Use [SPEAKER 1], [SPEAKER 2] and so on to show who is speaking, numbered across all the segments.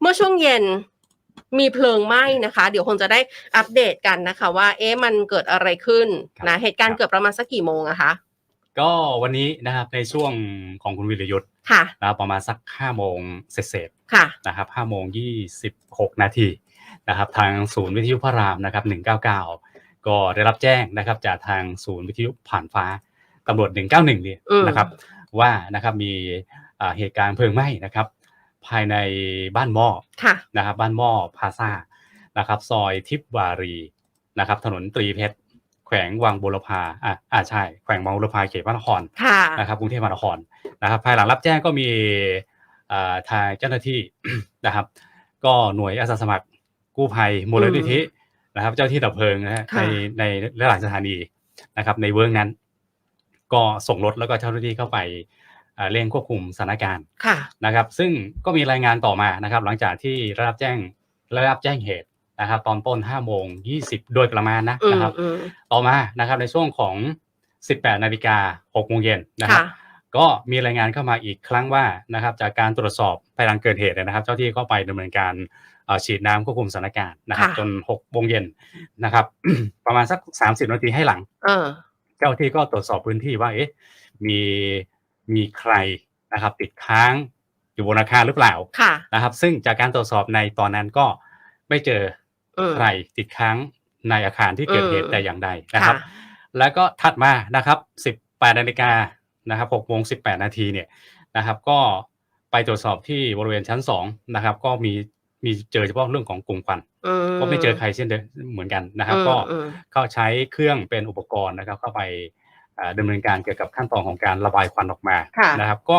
[SPEAKER 1] เมื่อช่วงเย็นมีเพลิงไหม้นะคะ เดี๋ยวคงจะได้อัปเดตกันนะคะ ว่า เอ๊ะมันเกิดอะไรขึ้น
[SPEAKER 2] ครับ
[SPEAKER 1] นะเหตุการ
[SPEAKER 2] ค
[SPEAKER 1] ณ์
[SPEAKER 2] รับ
[SPEAKER 1] เกิดประมาณสักกี่โมงอะคะ
[SPEAKER 2] ก็วันนี้นะครับในช่วงของคุณวิรยุทธ์
[SPEAKER 1] ค่ะ
[SPEAKER 2] นะครับประมาณสักห้าโมงเศษ
[SPEAKER 1] ค่ะ
[SPEAKER 2] ๆนะครับห้าโมงยี่สิบหกนาทีนะครับ ทางศูนย์วิทยุพระรามนะครับหนึ่งเก้าเก้าก็ได้รับแจ้งนะครับ จากทางศูนย์วิทยุผ่านฟ้าตำรวจหนึ่งเก้าหนึ่งเนี่ย
[SPEAKER 1] อืม
[SPEAKER 2] นะครับ ว่านะครับมีอ่าเหตุการณ์เพลิงไหม้นะครับ ภายในบ้านหม้อ
[SPEAKER 1] ค่ะ
[SPEAKER 2] นะครับบ้านหม้อพลาซ่านะครับ ซอยทิพวารีนะครับ ถนนตรีเพชรแขวงวังบุรพาอ่าอ่าใช่แขวงวังบุรพาเขตพระนคร
[SPEAKER 1] ค่ะ
[SPEAKER 2] นะครับกรุงเทพมหานครนะครับ ภายหลังรับแจ้งก็มีอ่าทางเจ้าหน้าที่นะครับ ก็หน่วยอาสาสมัครกู้ภัยมูลนิธินะครับ เจ้าที่ดับเพลิงนะฮะ
[SPEAKER 1] ค่ะ
[SPEAKER 2] ในในหลายๆสถานีนะครับ ในเวิร์กนั้น ก็ส่งรถแล้วก็เจ้าหน้าที่เข้าไปอ่า เร่งควบคุมสถานการณ์
[SPEAKER 1] ค่ะ
[SPEAKER 2] นะครับ ซึ่งก็มีรายงานต่อมานะครับ หลังจากที่ได้รับแจ้งได้รับแจ้งเหตุนะครับ ตอนต้น5โมง20 โดยประมาณนะ
[SPEAKER 1] อืม
[SPEAKER 2] นะครับ
[SPEAKER 1] อืม
[SPEAKER 2] ต่อมานะครับในช่วงของ 18นาฬิกา6โมงเย็นนะครับ
[SPEAKER 1] ค่ะ
[SPEAKER 2] ก็มีรายงานเข้ามาอีกครั้งว่านะครับ จากการตรวจสอบภายหลังเกิดเหตุนะครับ เจ้าที่ก็ไปดำเนินการเอ่อฉีดน้ำควบคุมสถานการณ์นะครับ
[SPEAKER 1] ค่ะ
[SPEAKER 2] จน6โมงเย็นนะครับ ประมาณสัก 30 นาทีให้หลัง
[SPEAKER 1] เออ
[SPEAKER 2] เจ้าที่ก็ตรวจสอบพื้นที่ว่าเอ๊ะมี มีใครนะครับ ติดค้างอยู่บนอาคารหรือเปล่า
[SPEAKER 1] ค่ะ
[SPEAKER 2] นะครับ ซึ่งจากการตรวจสอบในตอนนั้นก็ไม่เจอ
[SPEAKER 1] อืม
[SPEAKER 2] ใครติดค้างในอาคารที่เกิดเหตุ
[SPEAKER 1] อืม
[SPEAKER 2] แต่อย่างใดนะครับ
[SPEAKER 1] ค่ะ
[SPEAKER 2] แล้วก็ถัดมานะครับ 18นาฬิกานะครับ6โมง18 นาทีเนี่ยนะครับ ก็ไปตรวจสอบที่บริเวณชั้น2นะครับ ก็มีมีเจอเฉพาะเรื่องของกลุ่มควัน
[SPEAKER 1] อืม
[SPEAKER 2] ก็ไม่เจอใครเช่นเดิมเหมือนกันนะครับ
[SPEAKER 1] อืม
[SPEAKER 2] ก็
[SPEAKER 1] อืม
[SPEAKER 2] เขาใช้เครื่องเป็นอุปกรณ์นะครับ เข้าไป อ่าดำเนินการเกี่ยวกับขั้นตอนของการระบายควันออกมา
[SPEAKER 1] ค่ะ
[SPEAKER 2] นะครับ ก็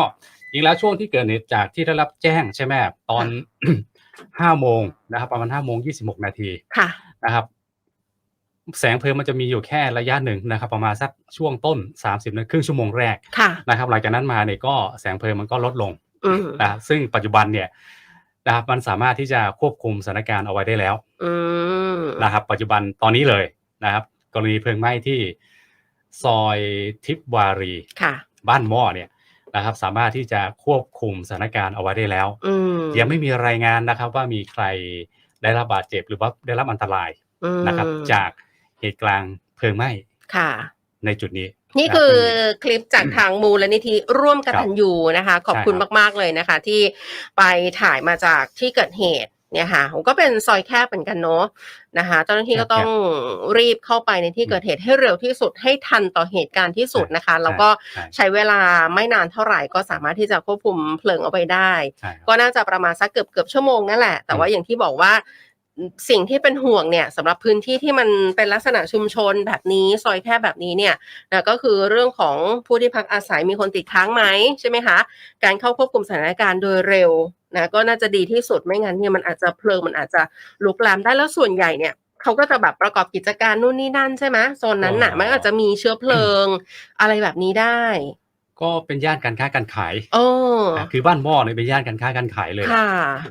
[SPEAKER 2] จริงแล้วช่วงที่เกิดเหตุจากที่ได้รับแจ้งใช่ไหมตอนห้าโมงนะครับ ประมาณห้าโมงยี่สิบหกนาที
[SPEAKER 1] ค่ะ
[SPEAKER 2] นะครับ แสงเพลิงมันจะมีอยู่แค่ระยะหนึ่งนะครับ ประมาณสักช่วงต้นสามสิบนาทีครึ่งชั่วโมงแรก
[SPEAKER 1] ค่ะ
[SPEAKER 2] นะครับ หลังจากนั้นมาเนี่ยก็แสงเพลิงมันก็ลดลง
[SPEAKER 1] อืม
[SPEAKER 2] นะครับซึ่งปัจจุบันเนี่ยนะครับมันสามารถที่จะควบคุมสถานการณ์เอาไว้ได้แล้ว
[SPEAKER 1] อืม
[SPEAKER 2] นะครับ ปัจจุบันตอนนี้เลยนะครับ กรณีเพลิงไหม้ที่ ซอยทิพวารี
[SPEAKER 1] ค่ะ
[SPEAKER 2] บ้านหม้อเนี่ยนะครับ สามารถที่จะควบคุมสถานการณ์เอาไว้ได้แล้ว
[SPEAKER 1] อืม
[SPEAKER 2] ยังไม่มีรายงานนะครับ ว่ามีใครได้รับบาดเจ็บหรือว่าได้รับอันตราย
[SPEAKER 1] อืม
[SPEAKER 2] นะครับ จากเหตุกลางเพลิงไหม้
[SPEAKER 1] ค่ะ
[SPEAKER 2] ในจุดนี้
[SPEAKER 1] นี่คือคลิปจากทางมูลนิธิร่วมกตัญญูนะคะ ขอบคุณ
[SPEAKER 2] ใช่ครับ
[SPEAKER 1] มาก ๆ เลยนะคะ ที่ไปถ่ายมาจากที่เกิดเหตุ เนี่ยค่ะผมก็เป็นซอยแคบเหมือนกันเนาะนะคะเจ้าหน้าที่ก็ต้องรีบเข้าไปในที่เกิดเหตุให้เร็วที่สุดให้ทันต่อเหตุการณ์ที่สุดนะคะ แล้วก็
[SPEAKER 2] ใช่
[SPEAKER 1] ใช้เวลาไม่นานเท่าไหร่ก็สามารถที่จะควบคุมเพลิงเอาไปได้
[SPEAKER 2] ใช่ครับ
[SPEAKER 1] ก็น่าจะประมาณสักเกือบเกือบชั่วโมงนั่นแหละ แต่ว่าอย่างที่บอกว่าสิ่งที่เป็นห่วงเนี่ยสำหรับพื้นที่ที่มันเป็นลักษณะชุมชนแบบนี้ซอยแคบแบบนี้เนี่ยนะก็คือเรื่องของผู้ที่พักอาศัยมีคนติดค้างไหมใช่ไหมคะการเข้าควบคุมสถานการณ์โดยเร็ว นะก็น่าจะดีที่สุดไม่งั้นเนี่ยมันอาจจะเพลิงมันอาจจะลุกลามได้แล้วส่วนใหญ่เนี่ยเขาก็จะแบบประกอบกิจการนู่นนี่นั่นใช่ไหมโซนนั้นน่ะ
[SPEAKER 2] อ๋อ
[SPEAKER 1] มันอาจจะมีเชื้อเพลิงอะไรแบบนี้ได้
[SPEAKER 2] ก็เป็นย่านการค้าการขาย
[SPEAKER 1] โอ้
[SPEAKER 2] นะคือบ้านหม้อเนี่ยเป็นย่านการค้าการขายเลย
[SPEAKER 1] ค่ะ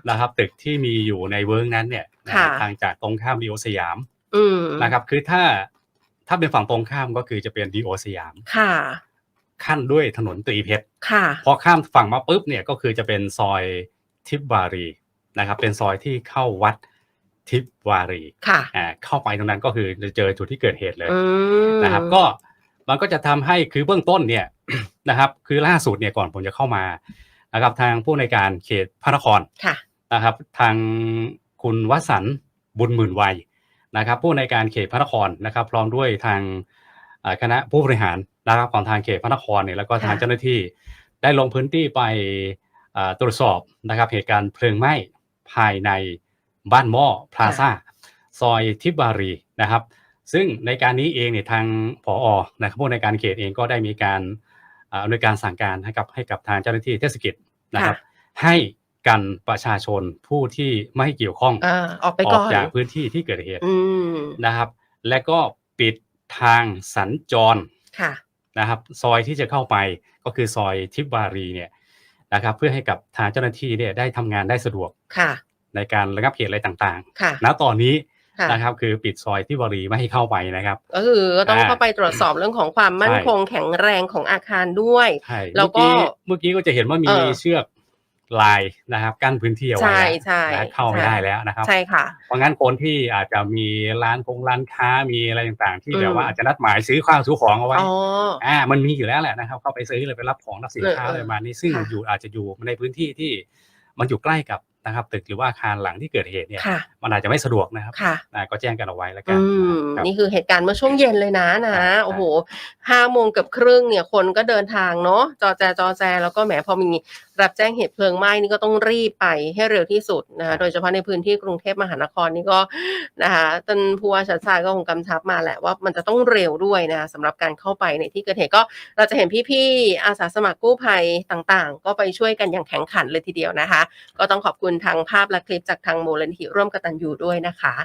[SPEAKER 2] นะครับตึกที่มีอยู่ในเวิร์กนั้นเนี่ยนะ
[SPEAKER 1] ค่ะ
[SPEAKER 2] ทางจากตรงข้ามดีโอสยาม
[SPEAKER 1] อืม
[SPEAKER 2] นะครับ คือถ้าถ้าเป็นฝั่งตรงข้ามก็คือจะเป็นดีโอสยาม
[SPEAKER 1] ค่ะ
[SPEAKER 2] ขั้นด้วยถนนตรีเพชร
[SPEAKER 1] ค่ะ
[SPEAKER 2] พอข้ามฝั่งมาปุ๊บเนี่ยก็คือจะเป็นซอย ทิพวารีนะครับเป็นซอยที่เข้าวัดทิพวารี
[SPEAKER 1] ค่ะ
[SPEAKER 2] อ่าเข้าไปตรงนั้นก็คือจะเจอจุดที่เกิดเหตุเลย
[SPEAKER 1] อืม
[SPEAKER 2] นะครับ ก็มันก็จะทำให้คือเบื้องต้นเนี่ยนะครับ คือล่าสุดเนี่ยก่อนผมจะเข้ามานะครับ ทางผู้ในวยการเขตพระนคร
[SPEAKER 1] ค่ะ
[SPEAKER 2] นะครับ ทางคุณวสันต์บุญหมื่นวัยนะครับ ผู้ในวยการเขตพระนครนะครับ พร้อมด้วยทางอ่าคณะผู้บริหารนะครับของทางเขตพระนครเนี่ยแล้วก็ทาง
[SPEAKER 1] ค่ะ
[SPEAKER 2] เจ้าหน้าที่ได้ลงพื้นที่ไปอ่า ตรวจสอบนะครับเหตุการณ์เพลิงไหม้ภายในบ้านหม้อพลาซ่าซอยทิพวารีนะครับ ซึ่งในการนี้เองเนี่ยทางผอนะครับผู้ในวยการเขตเองก็ได้มีการอ่าอำนวยการสั่งการให้กับให้กับทางเจ้าหน้าที่เทศกิจนะครับ ให้กันประชาชนผู้ที่ไม่เกี่ยวข้อง
[SPEAKER 1] อ่าออกไป
[SPEAKER 2] อ
[SPEAKER 1] ก่
[SPEAKER 2] อ
[SPEAKER 1] อกน
[SPEAKER 2] จากพื้นที่ที่เกิดเหตุ
[SPEAKER 1] อืม
[SPEAKER 2] นะครับ และก็ปิดทางสัญจร
[SPEAKER 1] ค่ะ
[SPEAKER 2] นะครับ ซอยที่จะเข้าไปก็คือซอยทิพวารีเนี่ย นะครับเพื่อให้กับทางเจ้าหน้าที่เนี่ยได้ทำงานได้สะดวก
[SPEAKER 1] ค่ะ
[SPEAKER 2] ในการระงับเหตุอะไรต่าง
[SPEAKER 1] ค่ะ
[SPEAKER 2] ๆณตอนนี้
[SPEAKER 1] ค่ะ
[SPEAKER 2] นะครับคือปิดซอยทิพวารีไม่ให้เข้าไปนะครับ
[SPEAKER 1] ก็คือก็ต้อง
[SPEAKER 2] อ่า
[SPEAKER 1] เข้าไปตรวจสอบเรื่องของความมั่น
[SPEAKER 2] ใช่
[SPEAKER 1] คงแข็งแรงของอาคารด้วย
[SPEAKER 2] ใช่
[SPEAKER 1] แล้วก็
[SPEAKER 2] เมื่อกี้เมื่อกี้ก็จะเห็นว่ามี
[SPEAKER 1] เออ
[SPEAKER 2] เชือก ลายนะครับกั้นพื้นที่เอาไว้
[SPEAKER 1] ใช่
[SPEAKER 2] แล้ว
[SPEAKER 1] ใช่
[SPEAKER 2] นะเข้าไม่
[SPEAKER 1] ใช่
[SPEAKER 2] ได้แล้วนะครับ
[SPEAKER 1] ใช่ค่ะ
[SPEAKER 2] เพราะงั้นคนที่อาจจะมีร้านคงร้านค้ามีอะไรต่างๆ ที่
[SPEAKER 1] อืม
[SPEAKER 2] แบบว่าอาจจะนัดหมายซื้อข้าวซื้อของเอาไว้
[SPEAKER 1] อ๋อ
[SPEAKER 2] อ่ามันมีอยู่แล้วแหละนะครับ เข้าไปซื้อเลยไปรับของรับสินค้า
[SPEAKER 1] เออ
[SPEAKER 2] อะไรประมาณนี้ซึ่ง
[SPEAKER 1] ค่ะ
[SPEAKER 2] อยู่อาจจะอยู่ในพื้นที่ที่มันอยู่ใกล้กับนะครับตึกหรือว่าอาคารหลังที่เกิดเหตุเนี่ย
[SPEAKER 1] ค่ะ
[SPEAKER 2] มันอาจจะไม่สะดวกนะครับ
[SPEAKER 1] ค่ะ
[SPEAKER 2] นะก็แจ้งกันเอาไว้แล้วกัน
[SPEAKER 1] อืม
[SPEAKER 2] ครับ
[SPEAKER 1] นี่คือเหตุการณ์เมื่อช่วงเย็นเลยนะนะ
[SPEAKER 2] ใช่
[SPEAKER 1] โอ้โหห้าโมงเกับครึ่งเนี่ยคนก็เดินทางเนาะจอแจจอแจ แล้วก็แหมพอมีรับแจ้งเหตุเพลิงไหม้นี่ก็ต้องรีบไปให้เร็วที่สุดนะคะโดยเฉพาะในพื้นที่กรุงเทพมหานครนี่ก็นะคะท่านผู้ว่าชัดชาติก็คงกำชับมาแหละว่ามันจะต้องเร็วด้วยนะคะสำหรับการเข้าไปในที่เกิดเหตุก็เราจะเห็นพี่ๆอาสาสมัครกู้ภัยต่างๆ ก็ไปช่วยกันอย่างแข็งขันเลยทีเดียวนะคะ ก็ต้องขอบคุณทางภาพและคลิปจากทางมูลนิธิร่วมกตัญอยู่ด้วยนะคะ